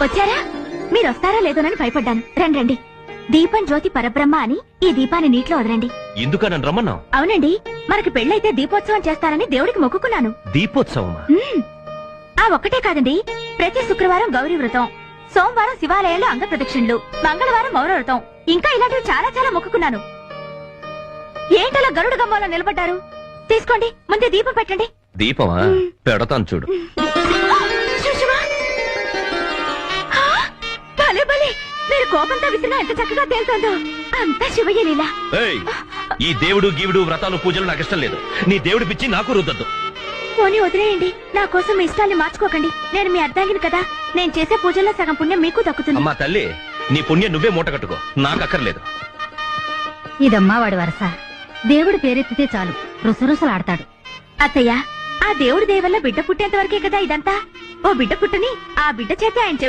వచ్చారా? మీరు వస్తారా లేదోనని భయపడ్డాను. రండి రండి. దీపం జ్యోతి పరబ్రహ్మ అని ఈ దీపాన్ని నీటిలో వదలండి. ఎందుకని రమ్మన్నావు అవునండి మనకి పెళ్ళైతే దీపోత్సవం చేస్తారని దేవుడికి మొక్కుకున్నాను. దీపోత్సవమా? మ్మ్. ఆ ఒక్కటే కాదండి ప్రతి శుక్రవారం గౌరీ వ్రతం సోమవారం శివాలయంలో అంగ ప్రదక్షిణలు మంగళవారం మౌన వ్రతం. ఇంకా ఇలాంటివి చాలా చాలా మొక్కుకున్నాను. ఏంటలా గరుడు గమ్మంలో నిలబడ్డారు? తీసుకోండి ముందే దీపం పెట్టండి. దీపమా? పెడతాను చూడు. మీరు కోపంతో విసిరినా ఎంత చక్కగా తేలుతోందో. అంతా శివయ్య లీలా. ఏయ్ ఈ దేవుడు గీవుడు వ్రతాలు పూజలు నాకు ఇష్టం లేదు. నీ దేవుడి పిచ్చి నాకు రుద్దద్దు. పోనీ వదిలేయండి. నా కోసం మీ ఇష్టాన్ని మార్చుకోకండి. నేను మీ అర్ధాంగిని కదా. నేను చేసే పూజల్లో సగం పుణ్యం మీకు దక్కుతుంది. అమ్మా తల్లి నీ పుణ్యం నువ్వే మూట కట్టుకో. నాకు అక్కర్లేదు. ఇదమ్మా వాడి వరస. దేవుడి పేరెత్తితే చాలు. రుసరుసలాడతాడు. అత్తయ్య ఆ దేవుడి దయ వల్ల బిడ్డ పుట్టేంత వరకే కదా ఇదంతా? ఓ బిడ్డ పుట్టని ఆ బిడ్డ చేతే ఆయన చెవి